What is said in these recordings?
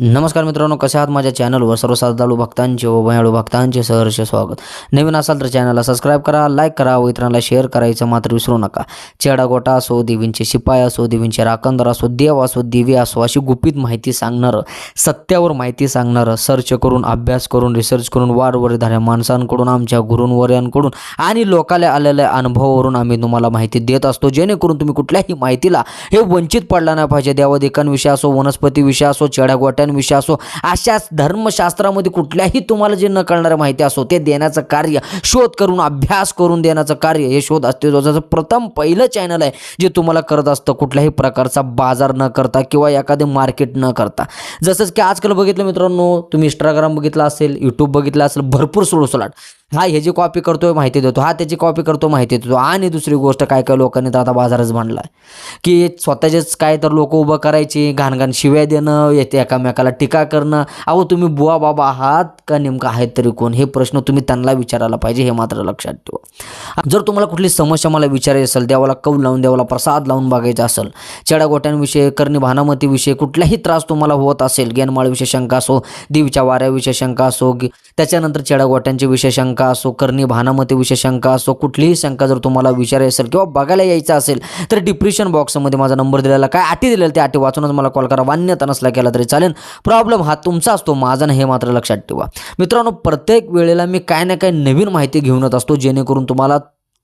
नमस्कार मित्रांनो कसे आहात माझ्या चॅनलवर? सर्व श्रद्धाळू भक्तांचे व भयाळू भक्तांचे सहर्ष स्वागत. नवीन असाल तर चॅनलला सबस्क्राईब करा लाईक करा व इतरांना शेअर करायचं मात्र विसरू नका. चेडा गोटा असो देवींचे शिपाई असो देवींचे राखंदर असो देव असो दिवे असो अशी गुपित माहिती सांगणारं सत्यावर माहिती सांगणारं सर्च करून अभ्यास करून रिसर्च करून वारवर झाल्या माणसांकडून आमच्या गुरुंवर्यांकडून आणि लोकाला आलेल्या अनुभवावरून आम्ही तुम्हाला माहिती देत असतो. जेणेकरून तुम्ही कुठल्याही माहितीला हे वंचित पडला नाही पाहिजे. देवाधिकांविषयी असो वनस्पतीविषयी असो चेडागोट्या चेड्या विषय असो अशाच धर्मशास्त्रामध्ये कुठल्याही तुम्हाला जे न कळणाऱ्या माहिती असो ते देण्याचं कार्य शोध करून अभ्यास करून देण्याचं कार्य हे शोध अस्तित्वाचं प्रथम पहिलं चॅनल आहे जे तुम्हाला करत असतं कुठल्याही प्रकारचा बाजार न करता किंवा एखादे मार्केट न करता. जसंच की आजकाल बघितलं मित्रांनो तुम्ही इंस्टाग्राम बघितलं असेल यूट्यूब बघितलं असेल भरपूर सोडसोलाट हा ह्याची कॉपी करतोय माहिती देतो. हा त्याची कॉपी करतो माहिती देतो. आणि दुसरी गोष्ट काय काय लोकांनी तर आता बाजारच मांडला आहे की स्वतःचेच काय तर लोक उभं करायची घाणघाण शिव्या देणं येते एकामेकाला टीका करणं. अहो तुम्ही बुवा बाबा आहात का नेमकं आहेत तरी कोण? हे प्रश्न तुम्ही त्यांना विचारायला पाहिजे हे मात्र लक्षात ठेवा. जर तुम्हाला कुठली समस्या मला विचारायची असेल देवाला कौल लावून देवाला प्रसाद लावून बघायचा असेल चेडागोट्यांविषयी करणी भानामतीविषयी कुठलाही त्रास तुम्हाला होत असेल गेनमाळविषयी शंका असो देवीच्या वाऱ्याविषयी शंका असो त्याच्यानंतर चेडागोट्यांचे विषय शंका शंका असो करणी भानामतीविषयी शंका असो कुठलीही शंका जर तुम्हाला विचारायची असेल किंवा बघायला यायचं असेल तर डिप्रेशन बॉक्समध्ये माझा नंबर दिलेला काय अटी दिलेला त्या अटी वाचूनच मला कॉल करा. मान्यता नसला केला तरी चालेल. प्रॉब्लेम हा तुमचा असतो माझा नाही हे मात्र लक्षात ठेवा. मित्रांनो प्रत्येक वेळेला मी काय ना काय नवीन माहिती घेऊन येत असतो जेणेकरून तुम्हाला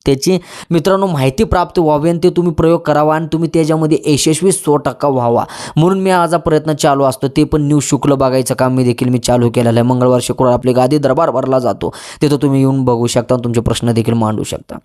त्याची मित्रांनो माहिती प्राप्त व्हावी आणि ते तुम्ही प्रयोग करावा आणि तुम्ही त्याच्यामध्ये यशस्वी सो टक्का व्हावा. म्हणून मी आज हा प्रयत्न चालू असतो. ते पण न्यू शुक्ल बघायचं काम मी देखील मी चालू केलेलं आहे. मंगळवार शुक्रवार आपले गादी दरबार भरला जातो. तिथं तुम्ही येऊन बघू शकता तुमचे प्रश्न देखील मांडू शकता.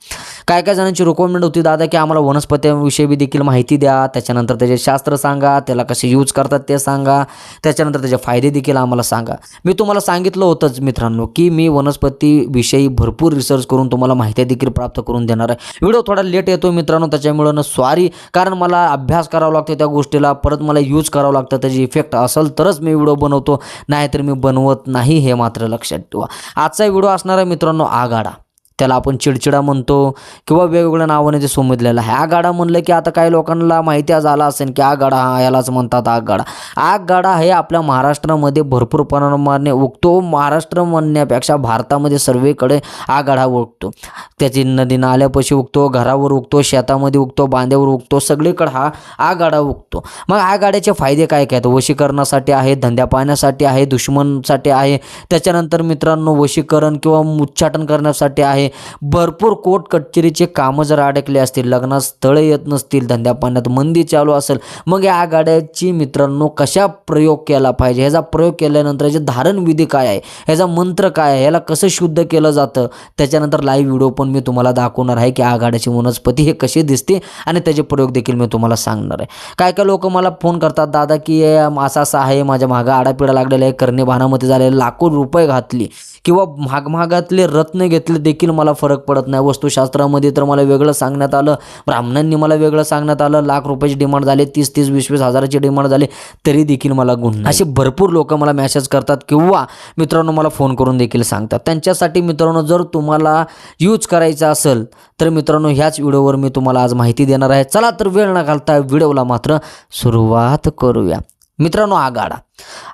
काय काय जणांची रिक्वायरमेंट होती दादा की आम्हाला वनस्पत्यांविषयी बी देखील माहिती द्या. त्याच्यानंतर त्याचे शास्त्र सांगा. त्याला कसे यूज करतात ते सांगा. त्याच्यानंतर त्याचे फायदे देखील आम्हाला सांगा. मी तुम्हाला सांगितलं होतंच मित्रांनो की मी वनस्पतीविषयी भरपूर रिसर्च करून तुम्हाला माहिती देखील प्राप्त करून देणार आहे. व्हिडिओ थोडा लेट येतो मित्रांनो त्याच्यामुळं ना सॉरी कारण मला अभ्यास करावा लागतो त्या गोष्टीला परत मला यूज करावं लागतं त्याची इफेक्ट असेल तरच मी व्हिडिओ बनवतो. नाहीतर मी बनवत नाही हे मात्र लक्षात ठेवा. आजचा व्हिडिओ असणार आहे मित्रांनो आघाडा त्याला आपण चिडचिडा म्हणतो किंवा वेगवेगळ्या नावाने ते समजलेलं आहे. आगाडा म्हणलं की आता काही लोकांना माहिती आज झाला असेल की आगाडा हा यालाच म्हणतात आगगाडा. आगगाडा हे आपल्या महाराष्ट्रामध्ये भरपूर प्रमाणाने उगतो. महाराष्ट्र म्हणण्यापेक्षा भारतामध्ये सर्वेकडे आगाडा उगतो. त्याची नदी नाल्यापाशी उगतो घरावर उगतो शेतामध्ये उगतो बांध्यावर उगतो सगळीकडे हा आगाडा उगतो. मग आगाड्याचे फायदे काय काय आहेत? वशीकरणासाठी आहे धंद्या पाहण्यासाठी आहे दुश्मनसाठी आहे. त्याच्यानंतर मित्रांनो वशीकरण किंवा उच्चाटन करण्यासाठी आहे. भरपूर कोर्ट कचेरीचे कामं जर अडकले असतील लग्नात स्थळे येत नसतील धंद्या पाण्यात मंदी चालू असेल मग या गाड्याची मित्रांनो कशा प्रयोग केला पाहिजे? ह्याचा प्रयोग केल्यानंतर याचे धारणविधी काय आहे? ह्याचा मंत्र काय आहे? ह्याला कसं शुद्ध केलं जातं? त्याच्यानंतर लाईव्ह व्हिडिओ पण मी तुम्हाला दाखवणार आहे की आघाड्याची वनस्पती हे कशी दिसते आणि त्याचे प्रयोग देखील मी तुम्हाला सांगणार आहे. काय काय लोक मला फोन करतात? दादा की असा असा आहे माझ्या मागा आडापिडा लागलेला आहे करणे भानामध्ये झालेले लाखो रुपये घातली किंवा महाग महागातले रत्न घेतले देखील मला फरक पडत नाही. वस्तुशास्त्रामध्ये तर मला वेगळं सांगण्यात आलं. ब्राह्मणांनी मला वेगळं सांगण्यात आलं. लाख रुपयाची डिमांड झाली. तीस तीस वीस वीस हजाराची डिमांड झाली. तरी देखील मला गुण असे भरपूर लोक मला मेसेज करतात किंवा मित्रांनो मला फोन करून देखील सांगतात. त्यांच्यासाठी मित्रांनो जर तुम्हाला यूज करायचं असेल तर मित्रांनो ह्याच व्हिडिओवर मी तुम्हाला आज माहिती देणार आहे. चला तर वेळ न घालता व्हिडिओला मात्र सुरुवात करूया. मित्रांनो आगाडा.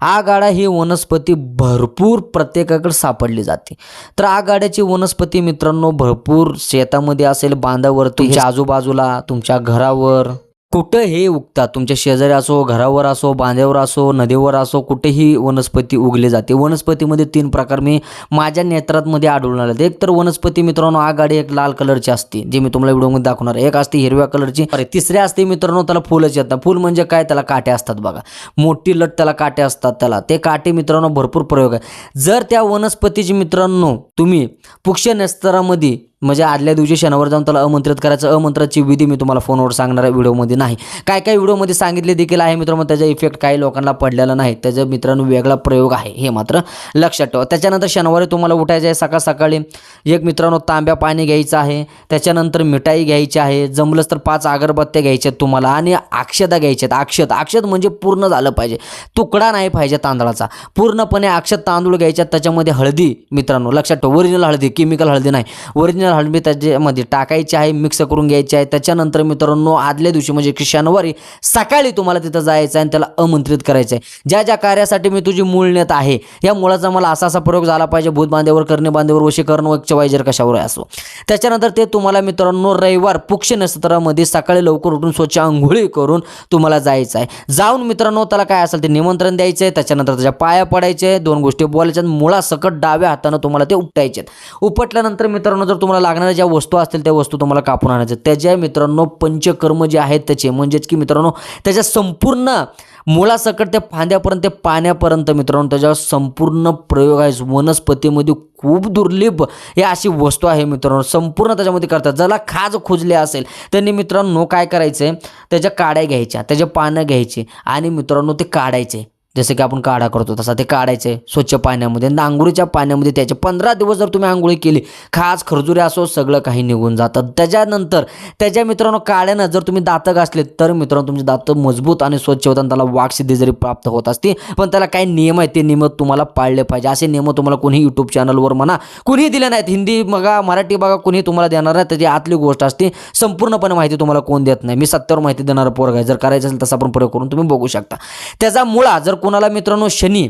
आगाडा ही वनस्पती भरपूर प्रत्येकाकडे सापडली जाते. तर आगाड्याची वनस्पती मित्रांनो भरपूर शेतामध्ये असेल बांधावर तुमच्या आजूबाजूला तुमच्या घरावर कुठं हे उगतात तुमच्या शेजारी असो घरावर असो बांध्यावर असो नदीवर असो कुठेही वनस्पती उगली जाते. वनस्पतीमध्ये तीन प्रकार मी माझ्या नेत्रातमध्ये आढळून आले एक तर वनस्पती मित्रांनो आघाडी एक लाल कलरची असते जी मी तुम्हाला व्हिडिओमध्ये दाखवणार. एक असते हिरव्या कलरची. अरे तिसरी असते मित्रांनो त्याला फुलच येतात फुल म्हणजे काय? त्याला काटे असतात बघा. मोठी लट त्याला काटे असतात त्याला. ते काटे मित्रांनो भरपूर प्रयोग आहे जर त्या वनस्पतीची मित्रांनो तुम्ही पुक्ष नेस्तरामध्ये म्हणजे आदल्या दिवशी शनिवार जाऊन त्याला अमंत्रित करायचं. अमंत्रितची विधी मी तुम्हाला फोनवर सांगणार आहे व्हिडिओमध्ये नाही. काय काय व्हिडिओमध्ये सांगितले देखील आहे मित्रांनो त्याचा इफेक्ट काही लोकांना पडलेला नाही. त्याचा मित्रांनो वेगळा प्रयोग आहे हे मात्र लक्षात ठेवा. त्याच्यानंतर शनिवारी तुम्हाला उठायचं आहे सकाळ सकाळी एक मित्रांनो तांब्या पाणी घ्यायचं आहे. त्याच्यानंतर मिठाई घ्यायची आहे. जमलंच तर पाच अगरबत्त्या घ्यायच्या आहेत तुम्हाला आणि अक्षता घ्यायच्यात अक्षत अक्षत म्हणजे पूर्ण झालं पाहिजे. तुकडा नाही पाहिजे तांदळाचा. पूर्णपणे अक्षत तांदूळ घ्यायच्यात त्याच्यामध्ये हळदी मित्रांनो लक्षात ठेवा. ओरिजिनल हळदी केमिकल हळदी नाही. ओरिजिनल ओरिजिनल हळमी त्याच्यामध्ये टाकायची आहे मिक्स करून घ्यायची आहे. त्याच्यानंतर मित्रांनो आदल्या दिवशी म्हणजे की शनिवारी सकाळी तुम्हाला तिथं जायचं आहे आणि त्याला आमंत्रित करायचं आहे. ज्या ज्या कार्यासाठी मी तुझी मूळ नेत आहे या मुळाचा मला असा असा प्रयोग झाला पाहिजे भूत बांधेवर करणे बांधेवर वशीकरण वक्ष वायजर कशावर असो. त्याच्यानंतर ते तुम्हाला मित्रांनो रविवार पुक्ष नक्षत्रामध्ये सकाळी लवकर उठून स्वच्छ आंघोळी करून तुम्हाला जायचं आहे. जाऊन मित्रांनो त्याला काय असेल ते निमंत्रण द्यायचं आहे. त्याच्यानंतर त्याच्या पाया पडायचे दोन गोष्टी बोलायच्या मुळासकट डाव्या हातानं तुम्हाला ते उपटायचे उपटल्यानंतर मित्रांनो जर तुम्हाला लागणाऱ्या ज्या वस्तू असतील त्या वस्तू तुम्हाला कापून आणायच्या. त्याच्या मित्रांनो पंचकर्म जे आहेत त्याचे. म्हणजेच की मित्रांनो त्याच्या संपूर्ण मुळासकट त्या फांद्यापर्यंत ते पाण्यापर्यंत मित्रांनो त्याच्यावर संपूर्ण प्रयोग आहे. वनस्पतीमध्ये खूप दुर्लभ या अशी वस्तू आहे मित्रांनो. संपूर्ण त्याच्यामध्ये करतात. ज्याला खाज खुजले असेल त्यांनी मित्रांनो काय करायचं? आहे त्याच्या काड्या घ्यायच्या त्याचे पानं घ्यायचे आणि मित्रांनो ते काढायचे. जसं की आपण काढा करतो तसा ते काढायचे स्वच्छ पाण्यामध्ये. नांगोळीच्या पाण्यामध्ये त्याचे पंधरा दिवस जर तुम्ही आंघोळी केली खास खरजुरे असो सगळं काही निघून जातं. त्याच्यानंतर त्याच्या मित्रांनो काळ्यानं जर तुम्ही दातं घासले तर मित्रांनो तुमचे दात मजबूत आणि स्वच्छ होतात त्याला वाकसिद्धी जरी प्राप्त होत असते पण त्याला काही नियम आहेत ते नियम तुम्हाला पाळले पाहिजे. असे नियम तुम्हाला कोणी यूट्यूब चॅनलवर म्हणा कुणीही दिले नाहीत. हिंदी बघा मराठी बघा कुणीही तुम्हाला देणार नाही. त्याची आतली गोष्ट असते संपूर्णपणे माहिती तुम्हाला कोण देत नाही. मी सत्यावर माहिती देणारा पोरग आहे. जर करायचं असेल तसा पण प्रयोग करून तुम्ही बघू शकता. त्याचा मुळा जर कोणाला मित्रांनो शनी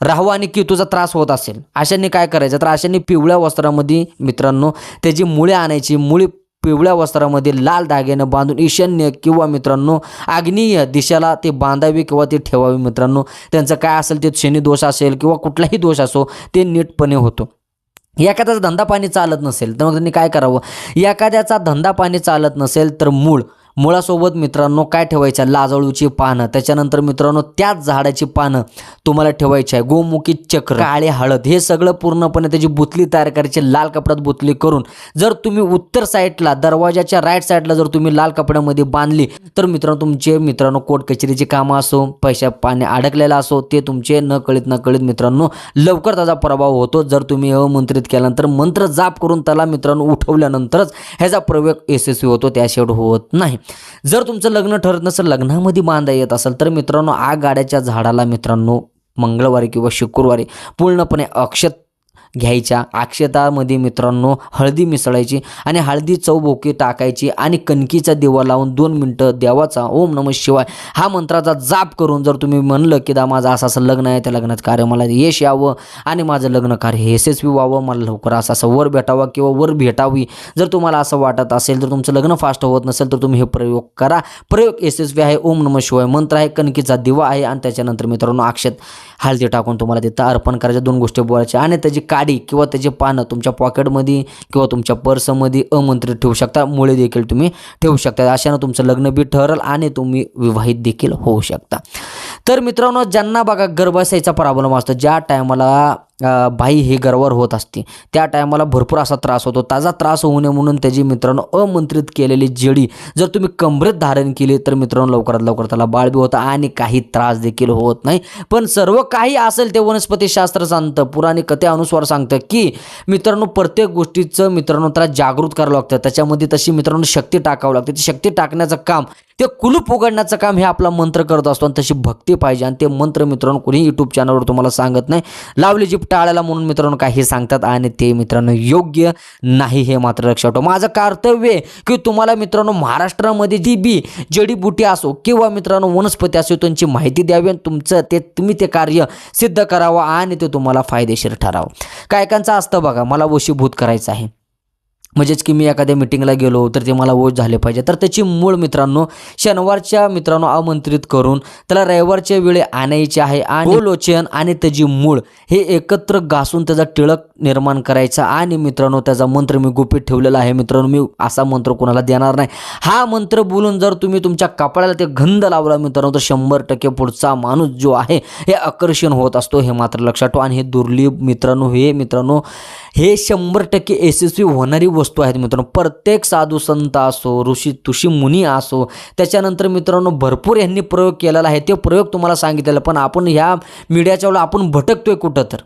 राहू आणि केतूचा त्रास होत असेल अशांनी काय करायचं? तर अशांनी पिवळ्या वस्त्रामध्ये मित्रांनो त्याची मुळे आणायची मुळे पिवळ्या वस्त्रामध्ये लाल धाग्यानं बांधून ईशान्य किंवा मित्रांनो आग्नेय दिशेला ते बांधावे किंवा ते ठेवावी मित्रांनो. त्यांचं काय असेल ते शनी दोष असेल किंवा कुठलाही दोष असो ते नीटपणे होतो. एखाद्याचा धंदा पाणी चालत नसेल तर मग त्यांनी काय करावं? एखाद्याचा धंदा पाणी चालत नसेल तर मूळ मुळासोबत मित्रांनो काय ठेवायचं लाजळूची पानं. त्याच्यानंतर मित्रांनो त्याच झाडाची पानं तुम्हाला ठेवायची आहे. गोमुखी चक्र काळे हळद हे सगळं पूर्णपणे त्याची बुतली तयार करायची लाल कपड्यात बुतली करून. जर तुम्ही उत्तर साईडला दरवाजाच्या राईट साईडला जर तुम्ही लाल कपड्यामध्ये बांधली तर मित्रांनो तुमचे मित्रांनो कोर्ट कचेरीची कामं असो पैशा पाणी अडकलेला असो ते तुमचे न कळीत न कळीत मित्रांनो लवकर त्याचा प्रभाव होतो. जर तुम्ही अमंत्रित केल्यानंतर मंत्र जाप करून त्याला मित्रांनो उठवल्यानंतरच ह्याचा प्रयोग यशस्वी होतो. त्याशिवाय होत नाही. जर तुमचं लग्न ठरत नसेल लग्नामध्ये बांधा येत असेल तर मित्रांनो आ गाड्याच्या झाडाला मित्रांनो मंगळवारी किंवा शुक्रवारी पूर्णपणे अक्षत घ्यायच्या. अक्षतामध्ये मित्रांनो हळदी मिसळायची आणि हळदी चौभोकी टाकायची आणि कणकीचा दिवा लावून दोन मिनटं देवाचा ओम नम शिवाय हा मंत्राचा जाप करून जर तुम्ही म्हणलं की दा माझं असं असं लग्न आहे त्या लग्नात कार्य मला यश यावं आणि माझं लग्न कार्य यशस्वी व्हावं मला लवकर असं असं वर भेटावं किंवा वर भेटावी. जर तुम्हाला असं वाटत असेल तर तुमचं लग्न फास्ट होत नसेल तर तुम्ही हे प्रयोग करा. प्रयोग यशस्वी आहे ओम नम शिवाय. मंत्र आहे कणकीचा दिवा आहे आणि त्याच्यानंतर मित्रांनो अक्षत हळदी टाकून तुम्हाला तिथं अर्पण करायच्या दोन गोष्टी बोलायच्या. आणि त्याची काडी किंवा त्याची पानं तुमच्या पॉकेटमध्ये किंवा तुमच्या पर्समध्ये अमंत्रित ठेवू शकता. मुळे देखील तुम्ही ठेवू शकता. अशानं तुमचं लग्न बी ठरल आणि तुम्ही विवाहित देखील होऊ शकता. तर मित्रांनो ज्यांना बघा गर्भाशयाचा प्रॉब्लेम असतो ज्या टायमाला बाई ही गर्वावर होत असते. त्या टायमाला भरपूर असा त्रास होतो. ताजा त्रास होऊ नये म्हणून त्याची मित्रांनो अमंत्रित केलेली जडी जर तुम्ही कमरेत धारण केली तर मित्रांनो लवकरात लवकर त्याला बाळ बी होतं आणि काही त्रास देखील होत नाही. पण सर्व काही असेल ते वनस्पतीशास्त्र सांगतं. पुराणी अनुस्वार सांगतं की मित्रांनो प्रत्येक गोष्टीचं मित्रांनो त्याला जागृत करावं लागतं. त्याच्यामध्ये तशी मित्रांनो शक्ती टाकावं लागते. ती शक्ती टाकण्याचं काम ते कुलूप उघडण्याचं काम हे आपला मंत्र करत असतो आणि तशी भक्ती पाहिजे. आणि ते मंत्र मित्रांनो कोणी यूट्यूब चॅनलवर तुम्हाला सांगत नाही. लावली जी टाळायला म्हणून मित्रांनो काही सांगतात आणि ते मित्रांनो योग्य नाही हे मात्र लक्षात ठेवा. माझं कर्तव्य आहे की तुम्हाला मित्रांनो महाराष्ट्रामध्ये जी बी जडीबुटी असो किंवा मित्रांनो वनस्पती असो त्यांची माहिती द्यावी आणि तुमचं ते तुम्ही ते कार्य सिद्ध करावं आणि ते तुम्हाला फायदेशीर ठरावं. काय कायकांचं असतं बघा मला वशीभूत करायचं आहे. म्हणजेच की मी एखाद्या मिटिंगला गेलो तर ते मला वोट झाले पाहिजे. तर त्याची मूळ मित्रांनो शनिवारच्या मित्रांनो आमंत्रित करून त्याला रविवारच्या वेळे आणायचे आहे आणि लोचन आणि त्याची मूळ हे एकत्र घासून त्याचा टिळक निर्माण करायचा आणि मित्रांनो त्याचा मंत्र मी गुपित ठेवलेला आहे. मित्रांनो मी असा मंत्र कोणाला देणार नाही. हा मंत्र बोलून जर तुम्ही तुमच्या कपड्याला ते गंध लावला मित्रांनो तर शंभर टक्के पुढचा माणूस जो आहे हे आकर्षण होत असतो हे मात्र लक्षात ठेवा. आणि हे दुर्लभ मित्रांनो हे मित्रांनो हे शंभर टक्के यशस्वी होणारी वस्तू आहेत मित्रांनो. प्रत्येक साधू संत असो ऋषी तुषी मुनी असो त्याच्यानंतर मित्रांनो भरपूर यांनी प्रयोग केलेला आहे. ते प्रयोग तुम्हाला सांगितलेला पण आपण ह्या मीडियाच्या आपण भटकतोय कुठं तर.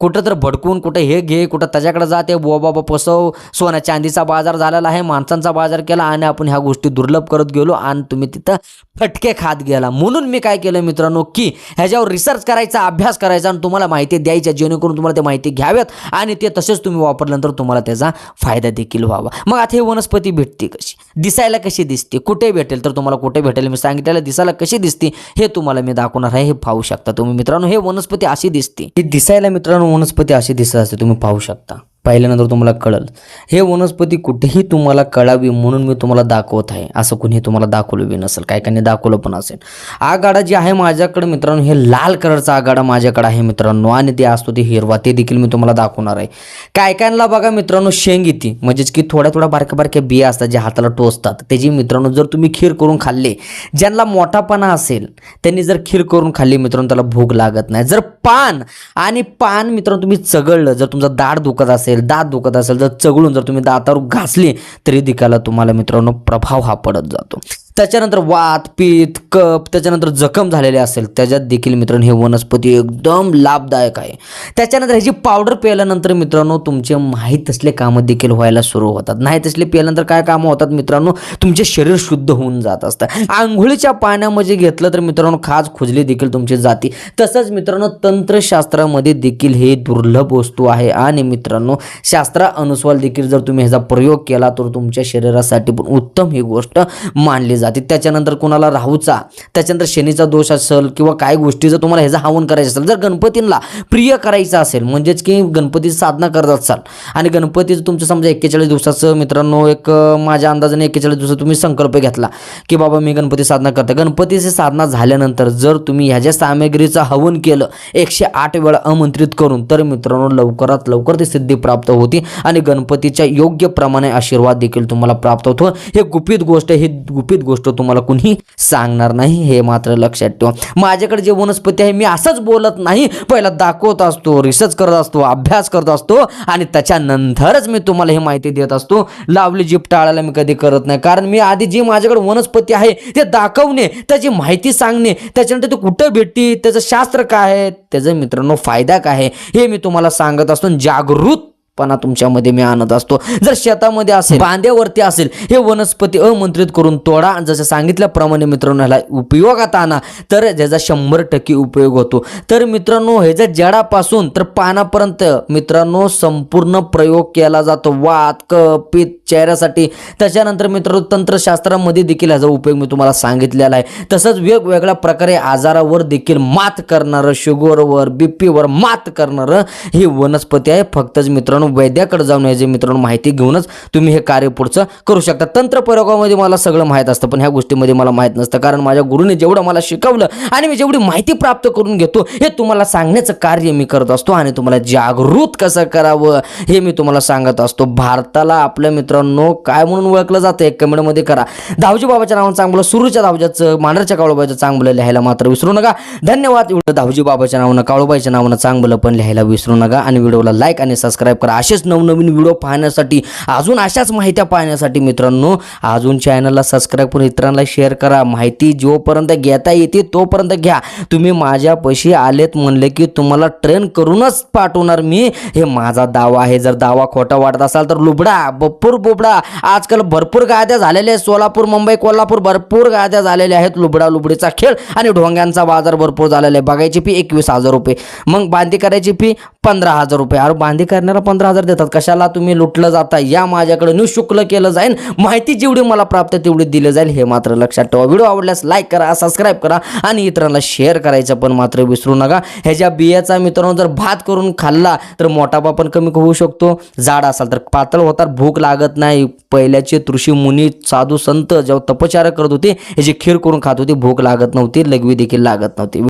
कुठं तर भडकून कुठं हे घे कुठं त्याच्याकडे जा ते बाबा पसव सोन्या चांदीचा बाजार झालेला आहे माणसांचा बाजार केला आणि आपण ह्या गोष्टी दुर्लभ करत गेलो आणि तुम्ही तिथं फटके खात गेला. म्हणून मी काय केलं मित्रांनो की ह्याच्यावर रिसर्च करायचा अभ्यास करायचा आणि तुम्हाला माहिती द्यायच्या जेणेकरून तुम्हाला ते माहिती घ्याव्यात आणि ते तसेच तुम्ही वापरल्यानंतर तुम्हाला त्याचा फायदा देखील व्हावा. मग आता हे वनस्पती भेटते कशी? दिसायला कशी दिसते? कुठे भेटेल? तर तुम्हाला कुठे भेटेल? मी सांगितलेलं दिसायला कशी दिसते? हे तुम्हाला मी दाखवणार आहे हे पाहू शकता तुम्ही मित्रांनो. हे वनस्पती अशी दिसते. ही दिसायला मित्रांनो वनस्पती अशी दिसत असते तुम्ही पाहू शकता. पाहिल्यानंतर तुम्हाला कळल. हे वनस्पती कुठेही तुम्हाला कळावी म्हणून मी तुम्हाला दाखवत आहे. असं कुणी तुम्हाला दाखवलं बी नसेल. काय काही दाखवलं पण असेल. आगाडा जे आहे माझ्याकडे मित्रांनो हे लाल कलरचा आगाडा माझ्याकडे आहे मित्रांनो. आणि ते असतो ते हिरवा. ते देखील मी तुम्हाला दाखवणार आहे. काय कायला बघा मित्रांनो शेंग येते म्हणजेच की थोड्या थोड्या बारक्या बारक्या बिया असतात जे हाताला टोचतात. त्याची मित्रांनो जर तुम्ही खीर करून खाल्ले ज्यांना मोठापणा असेल त्यांनी जर खीर करून खाल्ली मित्रांनो त्याला भूक लागत नाही. जर पान आणि पान मित्रांनो तुम्ही चगळलं जर तुमचा दाढ दुखत असेल दात दुखत असेल जर चगळून जर तुम्ही दातावर घासली तरी दिकाला तुम्हाला मित्रांनो प्रभाव हा पडत जातो. त्याच्यानंतर वात पीत कप त्याच्यानंतर जखम झालेले असेल त्याच्यात देखील मित्रांनो हे वनस्पती एकदम लाभदायक आहे. त्याच्यानंतर ह्याची पावडर प्यायल्यानंतर मित्रांनो तुमचे माहीत असले कामं देखील व्हायला सुरू होतात. नाही तसले प्यायल्यानंतर काय कामं होतात मित्रांनो? तुमचे शरीर शुद्ध होऊन जात असतं. आंघोळीच्या पाण्यामध्ये घेतलं तर मित्रांनो खाज खुजली देखील तुमची जाती. तसंच मित्रांनो तंत्रशास्त्रामध्ये देखील हे दुर्लभ वस्तू आहे आणि मित्रांनो शास्त्रानुसार देखील जर तुम्ही ह्याचा प्रयोग केला तर तुमच्या शरीरासाठी पण उत्तम ही गोष्ट मानली जाते. त्याच्यानंतर कोणाला राहूचा त्याच्यानंतर शनीचा दोष असेल किंवा काय गोष्टी जर तुम्हाला ह्याचं हवन करायचं असेल. जर गणपतींना प्रिय करायचं असेल म्हणजेच की गणपतीची साधना करत असाल आणि गणपतीचं तुमचं समजा एक्केचाळीस दिवसाचं मित्रांनो एक माझ्या अंदाजाने एक्केचाळीस दिवसात तुम्ही संकल्प घेतला की बाबा मी गणपती साधना करते गणपतीची साधना झाल्यानंतर जर तुम्ही ह्याच्या सामग्रीचं हवन केलं एकशे आठ वेळा आमंत्रित करून तर मित्रांनो लवकरात लवकर ती सिद्धी प्राप्त होती आणि गणपतीच्या योग्य प्रमाणे आशीर्वाद देखील तुम्हाला प्राप्त होतो. हे गुपित गोष्ट ही गुपित गोष्ट तुम्हाला कुणी सांगणार नाही हे मात्र लक्षात ठेवा. माझ्याकडे जे वनस्पती आहे मी असंच बोलत नाही. पहिला दाखवत असतो रिसर्च करत असतो अभ्यास करत असतो आणि त्याच्यानंतरच मी तुम्हाला ही माहिती देत असतो. लावली जीप टाळायला मी कधी करत नाही. कारण मी आधी जी माझ्याकडे वनस्पती आहे ते दाखवणे त्याची माहिती सांगणे त्याच्यानंतर ते कुठं भेटते त्याचं शास्त्र काय आहे त्याचा मित्रांनो फायदा काय आहे हे मी तुम्हाला सांगत असतो. आणि जागृत पणा तुमच्यामध्ये मी आणत असतो. जर शेतामध्ये असेल बांध्यावरती असेल हे वनस्पती अमंत्रित करून तोडा. जसं सांगितल्याप्रमाणे मित्रांनो ह्याला उपयोगात आणा तर ज्याचा शंभर टक्के उपयोग होतो. तर मित्रांनो ह्याच्या जडापासून तर पानापर्यंत मित्रांनो संपूर्ण प्रयोग केला जातो. वात कप पित्त चेहऱ्यासाठी. त्याच्यानंतर मित्रांनो तंत्रशास्त्रामध्ये देखील ह्याचा उपयोग मी तुम्हाला सांगितलेला आहे. तसंच वेगवेगळ्या प्रकारे आजारावर देखील मात करणारं शुगरवर बीपीवर मात करणारं ही वनस्पती आहे. फक्तच मित्रांनो वैद्याकडे जाऊन याची मित्रांनो माहिती घेऊनच तुम्ही हे कार्य पुढचं करू शकता. तंत्र प्रयोगामध्ये मला सगळं माहीत असतं पण ह्या गोष्टीमध्ये मला माहीत नसतं कारण माझ्या गुरुने जेवढं मला शिकवलं आणि मी जेवढी माहिती प्राप्त करून घेतो हे तुम्हाला सांगण्याचं कार्य मी करत असतो आणि तुम्हाला जागृत कसं करावं हे मी तुम्हाला सांगत असतो. भारताला आपल्या मित्रांनो काय म्हणून ओळखलं जातं एक कमेंटमध्ये करा. धावजी बाबाच्या नावानं चांगलं सुरूच्या धावजाचं मांढरच्या काळोबाचं चांगलं लिहायला मात्र विसरू नका. धन्यवाद. एवढं धावजी बाबाच्या नावानं काळोबाईच्या नावानं चांगलं पण लिहायला विसरू नका. आणि व्हिडिओला लाईक आणि सबस्क्राईब करा. असेच नवनवीन व्हिडिओ पाहण्यासाठी अजून अशाच माहित्या पाहण्यासाठी मित्रांनो अजून चॅनलला सबस्क्राईब करून इतरांना शेअर करा. माहिती जोपर्यंत घेता येते तोपर्यंत घ्या. तुम्ही माझ्यापाशी आलेत म्हणले की तुम्हाला ट्रेन करूनच पाठवणार मी. हे माझा दावा आहे. जर दावा खोटा वाटत असाल तर लुबडा बप्पूर पोपडा आजकाल भरपूर गाद्या झालेल्या आहेत. सोलापूर मुंबई कोल्हापूर भरपूर गाद्या झालेल्या आहेत. लुबडा लुबडीचा खेळ आणि ढोंग्यांचा बाजार भरपूर झालेला आहे. बघायची फी एकवीस हजार रुपये. मग बांधी करायची फी पंधरा हजार रुपये. अरे बांधी करण्याला पंधरा हजार देतात. कशाला तुम्ही लुटलं जाता? या माझ्याकडे निशुल्क केलं जाईल माहिती जेवढी मला प्राप्त तेवढी दिली जाईल. हे मात्र लक्षात ठेवा. व्हिडिओ आवडल्यास लाईक करा सबस्क्राईब करा आणि इतरांना शेअर करायचं पण मात्र विसरू नका. ह्याच्या बियाचा मित्रांनो जर भात करून खाल्ला तर मोठापा पण कमी होऊ शकतो. जाड असाल तर पातळ होतात. भूक लागत नाही. पहिल्याचे ऋषी मुनी साधू संत जेव्हा तपचार करत होते याची खीर करून खात होते भूक लागत नव्हती लघवी देखील लागत नव्हती.